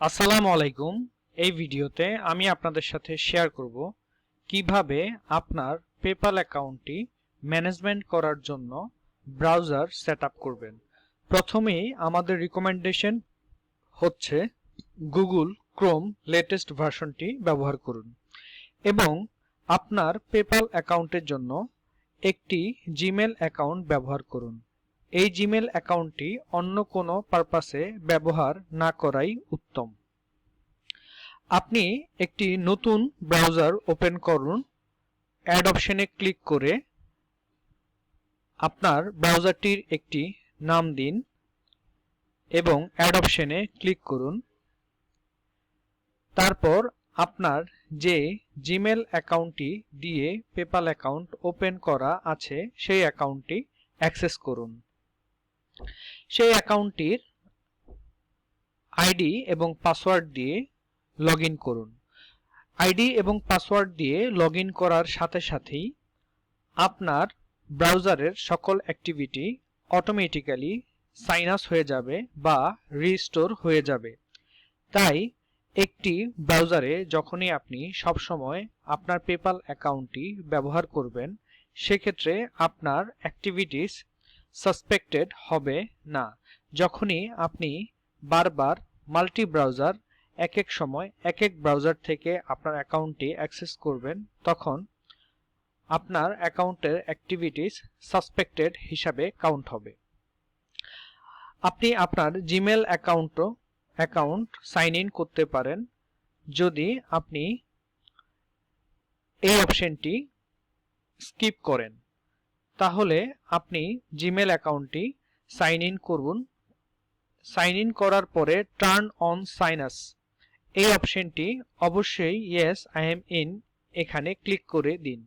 আসসালামু আলাইকুম। এই ভিডিওতে আমি আপনাদের সাথে শেয়ার করব কীভাবে আপনার পেপাল অ্যাকাউন্টটি ম্যানেজমেন্ট করার জন্য ব্রাউজার সেট করবেন। প্রথমেই আমাদের রিকমেন্ডেশন হচ্ছে গুগল ক্রোম লেটেস্ট ভার্সনটি ব্যবহার করুন এবং আপনার পেপাল অ্যাকাউন্টের জন্য একটি জিমেল অ্যাকাউন্ট ব্যবহার করুন। এই জিমেল অ্যাকাউন্টটি অন্য কোনো পারপাসে ব্যবহার না করাই উত্তম। আপনি একটি নতুন ব্রাউজার ওপেন করুন অ্যাড অপশনে ক্লিক করে আপনার ব্রাউজারটির একটি নাম দিন এবং অ্যাড অপশনে ক্লিক করুন। তারপর আপনার যে জিমেল অ্যাকাউন্টটি দিয়ে পেপাল অ্যাকাউন্ট ওপেন করা আছে, সেই অ্যাকাউন্টটি অ্যাক্সেস করুন। সেই অ্যাকাউন্টটির আইডি এবং পাসওয়ার্ড দিয়ে লগ করুন। আইডি এবং পাসওয়ার্ড দিয়ে লগ করার সাথে সাথেই আপনার ব্রাউজারের সকল অ্যাক্টিভিটি অটোমেটিক্যালি সাইন আস হয়ে যাবে বা রিস্টোর হয়ে যাবে। তাই একটি ব্রাউজারে যখনই আপনি সবসময় আপনার পেপাল অ্যাকাউন্টটি ব্যবহার করবেন, সেক্ষেত্রে আপনার অ্যাক্টিভিটিস সাসপেক্টেড হবে না। যখনই আপনি বারবার মাল্টি ব্রাউজার এক এক সময় এক এক ব্রাউজার থেকে আপনার অ্যাকাউন্টটি অ্যাক্সেস করবেন, তখন আপনার অ্যাকাউন্টের অ্যাক্টিভিটিস সাসপেক্টেড হিসাবে কাউন্ট হবে। আপনি আপনার জিমেল অ্যাকাউন্টও অ্যাকাউন্ট সাইন ইন করতে পারেন। যদি আপনি এই অপশনটি স্কিপ করেন। তাহলে আপনি জিমেল অ্যাকাউন্টটি সাইন ইন করুন। সাইন ইন করার পরে টার্ন অন সাইনাস এই অপশনটি অবশ্যই ইয়েস আই এম ইন এখানে ক্লিক করে দিন।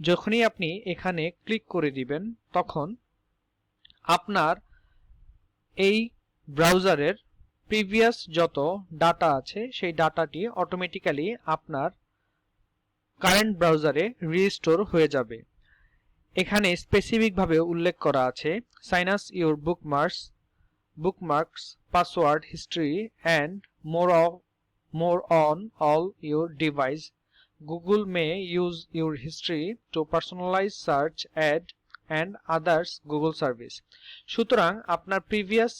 যখনই আপনি এখানে ক্লিক করে দিবেন, তখন আপনার এই ব্রাউজারের প্রিভিয়াস যত ডাটা আছে, সেই ডাটাটি অটোমেটিক্যালি আপনার কারেন্ট ব্রাউজারে রিস্টোর হয়ে যাবে। এখানে স্পেসিফিকভাবে উল্লেখ করা আছে sync your bookmarks bookmarks password history and more more on all your device. Google may use your history to personalize search add and others google service. সুতরাং আপনার প্রিভিয়াস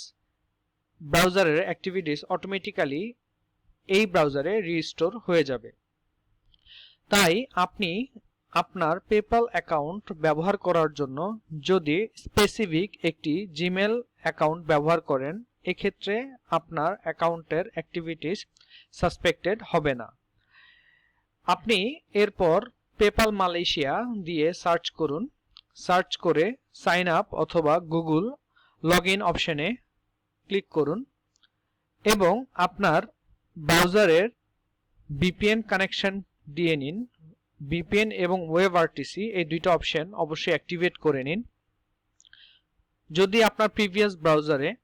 ব্রাউজারের অ্যাক্টিভিটিস অটোমেটিক্যালি এই ব্রাউজারে রিস্টোর হয়ে যাবে। তাই আপনি আপনার পেপাল অ্যাকাউন্ট ব্যবহার করার জন্য যদি স্পেসিফিক একটি জিমেল অ্যাকাউন্ট ব্যবহার করেন, এক্ষেত্রে আপনার অ্যাকাউন্টের অ্যাক্টিভিটিস সাসপেক্টেড হবে না। আপনি এরপর পেপাল মালয়েশিয়া দিয়ে সার্চ করুন। সার্চ করে সাইন আপ অথবা গুগল লগ ইন অপশনে ক্লিক করুন এবং আপনার ব্রাউজারের বিপিএন কানেকশন দিয়ে নিন। বিপিএন এবং ওয়েব আরটিসি এই দুইটা অপশন অবশ্যই অ্যাক্টিভেট করে নিন। যদি আপনার প্রিভিয়াস ব্রাউজারে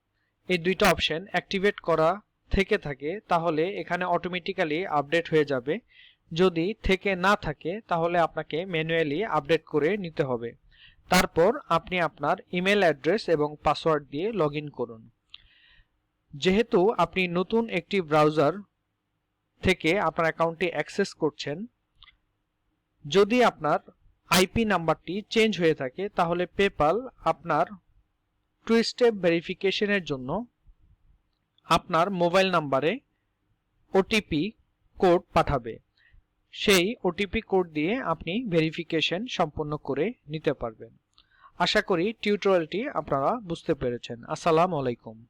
এই দুইটা অপশন অ্যাক্টিভেট করা থেকে থাকে, তাহলে এখানে অটোমেটিক্যালি আপডেট হয়ে যাবে। যদি থেকে না থাকে, তাহলে আপনাকে ম্যানুয়ালি আপডেট করে নিতে হবে। তারপর আপনি আপনার ইমেল অ্যাড্রেস এবং পাসওয়ার্ড দিয়ে লগ করুন। যেহেতু আপনি নতুন একটি ব্রাউজার থেকে আপনার অ্যাকাউন্টটি অ্যাক্সেস করছেন যদি আপনার আইপি নাম্বারটি চেঞ্জ হয়ে থাকে, তাহলে পেপাল আপনার টু স্টেপ ভেরিফিকেশনের জন্য আপনার মোবাইল নাম্বারে ওটিপি কোড পাঠাবে। সেই ওটিপি কোড দিয়ে আপনি ভেরিফিকেশন সম্পন্ন করে নিতে পারবেন। আশা করি টিউটোরিয়ালটি আপনারা বুঝতে পেরেছেন। আসসালামু আলাইকুম।